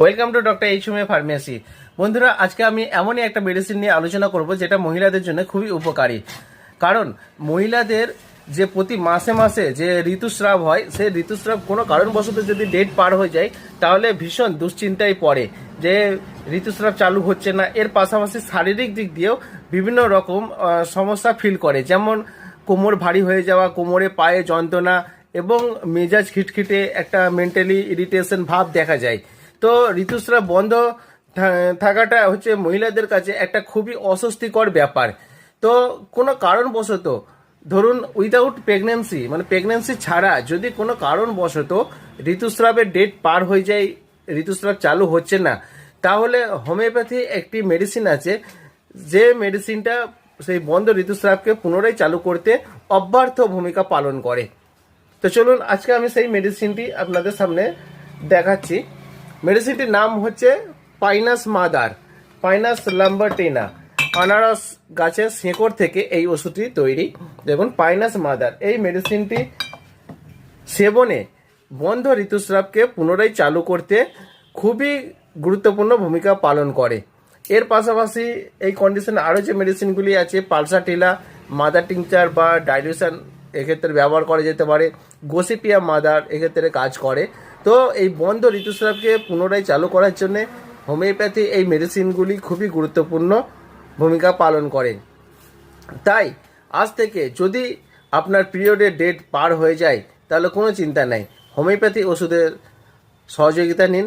Welcome to doctor H M A pharmacy বন্ধুরা, আজকে আমি এমনই একটা মেডিসিন নিয়ে আলোচনা করব যেটা মহিলাদের জন্য খুবই উপকারী। কারণ মহিলাদের যে প্রতি মাসে মাসে যে ঋতুস্রাব হয়, সেই ঋতুস্রাব কোনো কারণবশত যদি ডেট পার হয়ে যায়, তাহলে ভীষণ দুশ্চিন্তায় পড়ে যে ঋতুস্রাব চালু হচ্ছে না। এর পাশাপাশি শারীরিক দিক দিয়েও বিভিন্ন রকম সমস্যা ফিল করে। যেমন কোমর ভারী হয়ে যাওয়া, কোমরে পায়ে যন্ত্রণা এবং মেজাজ খিটখিটে, একটা মেন্টালি ইরিটেশন ভাব দেখা যায়। তো ঋতুস্রাব বন্ধ থাকাটা হচ্ছে মহিলাদের কাছে একটা খুবই অস্বস্তিকর ব্যাপার। তো কোনো কারণবশত, ধরুন উইদাউট প্রেগনেন্সি মানে প্রেগনেন্সি ছাড়া যদি কোনো কারণবশত ঋতুস্রাবের ডেট পার হয়ে যায়, ঋতুস্রাব চালু হচ্ছে না, তাহলে হোমিওপ্যাথি একটি মেডিসিন আছে, যে মেডিসিনটা সেই বন্ধ ঋতুস্রাবকে পুনরায় চালু করতে অব্যর্থ ভূমিকা পালন করে। তো চলুন, আজকে আমি সেই মেডিসিনটি আপনাদের সামনে দেখাচ্ছি। মেডিসিনটির নাম হচ্ছে পাইনাস মাদার, পাইনাস লাম্বারটিনা। আনারস গাছের শেকড় থেকে এই ওষুধটি তৈরি। দেখুন, পাইনাস মাদার, এই মেডিসিনটি সেবনে বন্ধ ঋতুস্রাবকে পুনরায় চালু করতে খুবই গুরুত্বপূর্ণ ভূমিকা পালন করে। এর পাশাপাশি এই কন্ডিশনে আরও যে মেডিসিনগুলি আছে পালসাটিলা মাদার টিংচার বা ডাইলিউশন এক্ষেত্রে ব্যবহার করা যেতে পারে। গোসিপিয়া মাদার এক্ষেত্রে কাজ করে। তো এই বন্ধ ঋতুস্রাবকে পুনরায় চালু করার জন্য হোমিওপ্যাথি এই মেডিসিনগুলি খুবই গুরুত্বপূর্ণ ভূমিকা পালন করে। তাই, আজ থেকে যদি আপনার পিরিয়ডের ডেট পার হয়ে যায়, তাহলে কোনো চিন্তা নাই। হোমিওপ্যাথি ওষুধের সহযোগিতা নিন,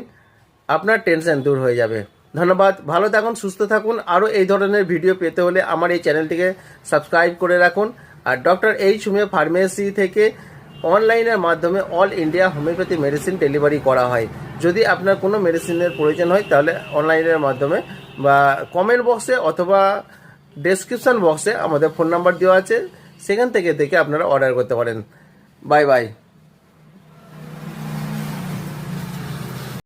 আপনার টেনশন দূর হয়ে যাবে। ধন্যবাদ, ভালো থাকুন, সুস্থ থাকুন। আরও এই ধরনের ভিডিও পেতে হলে আমার এই চ্যানেলটিকে সাবস্ক্রাইব করে রাখুন। আর ডক্টর এইচ হোমিও ফার্মেসি থেকে অনলাইনের মাধ্যমে all India homeopathy medicine delivery করা হয়। যদি আপনার কোনো মেডিসিনের প্রয়োজন হয়, তাহলে অনলাইনের মাধ্যমে বা কমেন্ট বক্সে অথবা ডেসক্রিপশন বক্সে আমাদের ফোন নাম্বার দেওয়া আছে। সেখান থেকে দেখে আপনারা অর্ডার করতে পারেন। Bye bye